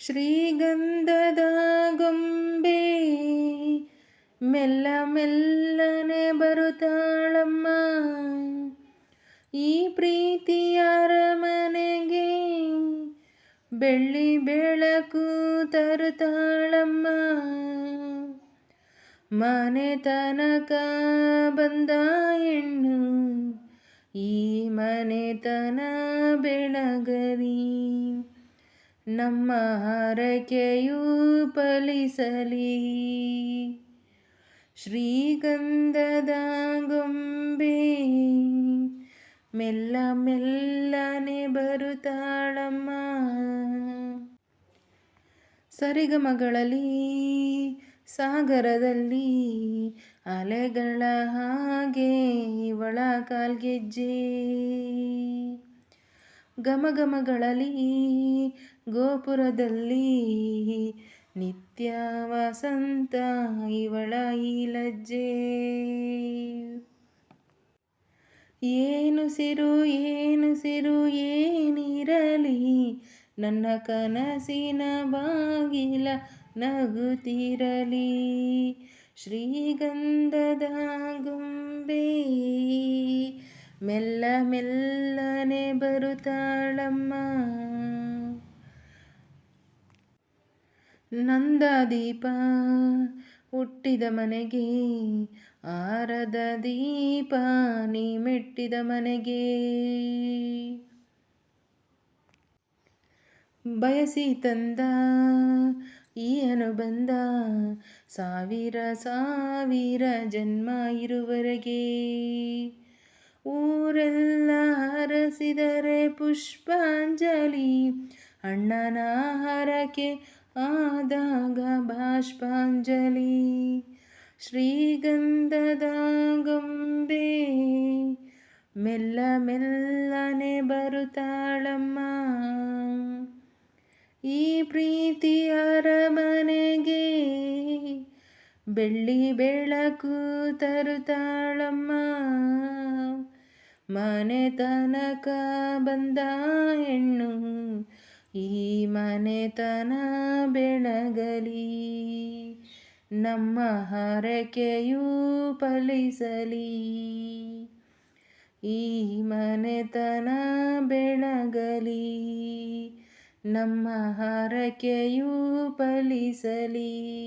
ಶ್ರೀಗಂಧದ ಗೊಂಬೆ ಮೆಲ್ಲ ಮೆಲ್ಲನೆ ಬರುತ್ತಾಳಮ್ಮ. ಈ ಮನೆಗೆ ಬೆಳ್ಳಿ ಬೆಳಕು ತರುತ್ತಾಳಮ್ಮ. ಮನೆ ತನಕ ಬಂದ ಹೆಣ್ಣು ಈ ಮನೆತನ ನಮ್ಮ ಹರಕೆಯೂ ಪಲಿಸಲಿ ಶ್ರೀಗಂಧದ ಗೊಂಬೆ ಮೆಲ್ಲ ಮೆಲ್ಲನೆ ಬರುತ್ತಾಳಮ್ಮ. ಸರಿಗಮಗಳಲ್ಲಿ ಸಾಗರದಲ್ಲಿ ಅಲೆಗಳ ಹಾಗೆ ಇವಳ ಕಾಲ್ಗೆಜ್ಜೆ. ಘಮಘಮಗಳಲ್ಲಿ ಗೋಪುರದಲ್ಲಿ ನಿತ್ಯ ವಸಂತ ಇವಳ ಈ ಲಜ್ಜೆ. ಏನು ಸಿರು ಏನು ಸಿರು, ಏನಿರಲಿ? ನನ್ನ ಕನಸಿನ ಬಾಗಿಲ ನಗುತ್ತಿರಲಿ. ಶ್ರೀಗಂಧದ ಗೊಂಬೆ ಮೆಲ್ಲ ಮೆಲ್ಲನೆ ಬರುತ್ತಾಳಮ್ಮ. ನಂದ ದೀಪ ಹುಟ್ಟಿದ ಮನೆಗೆ, ಆರದ ದೀಪ ನೀ ಮೆಟ್ಟಿದ ಮನೆಗೆ. ಬಯಸಿ ತಂದ ಈ ಅನುಬಂಧ ಸಾವಿರ ಸಾವಿರ ಜನ್ಮ ಇರುವರೆಗೆ. ಊರೆಲ್ಲ ಹರಸಿದರೆ ಪುಷ್ಪಾಂಜಲಿ. ಅಣ್ಣನ ಹರಕೆ ಆದಾಗ ಬಾಷ್ಪಾಂಜಲಿ. ಶ್ರೀಗಂಧದ ಗೊಂಬೆ. ಮೆಲ್ಲ ಮೆಲ್ಲನೆ ಬರುತ್ತಾಳಮ್ಮ. ಈ ಪ್ರೀತಿಯ ಅರಮನೆಗೆ ಬೆಳ್ಳಿ ಬೆಳಕು ತರುತ್ತಾಳಮ್ಮ. ಮನೆ ತನಕ ಬಂದ ಹೆಣ್ಣು, ಈ ಮನೆತನ ಬೆಳಗಲಿ. ನಮ್ಮ ಹರಕೆಯೂ ಫಲಿಸಲಿ. ಈ ಮನೆತನ ಬೆಳಗಲಿ. ನಮ್ಮ ಹರಕೆಯೂ ಫಲಿಸಲಿ.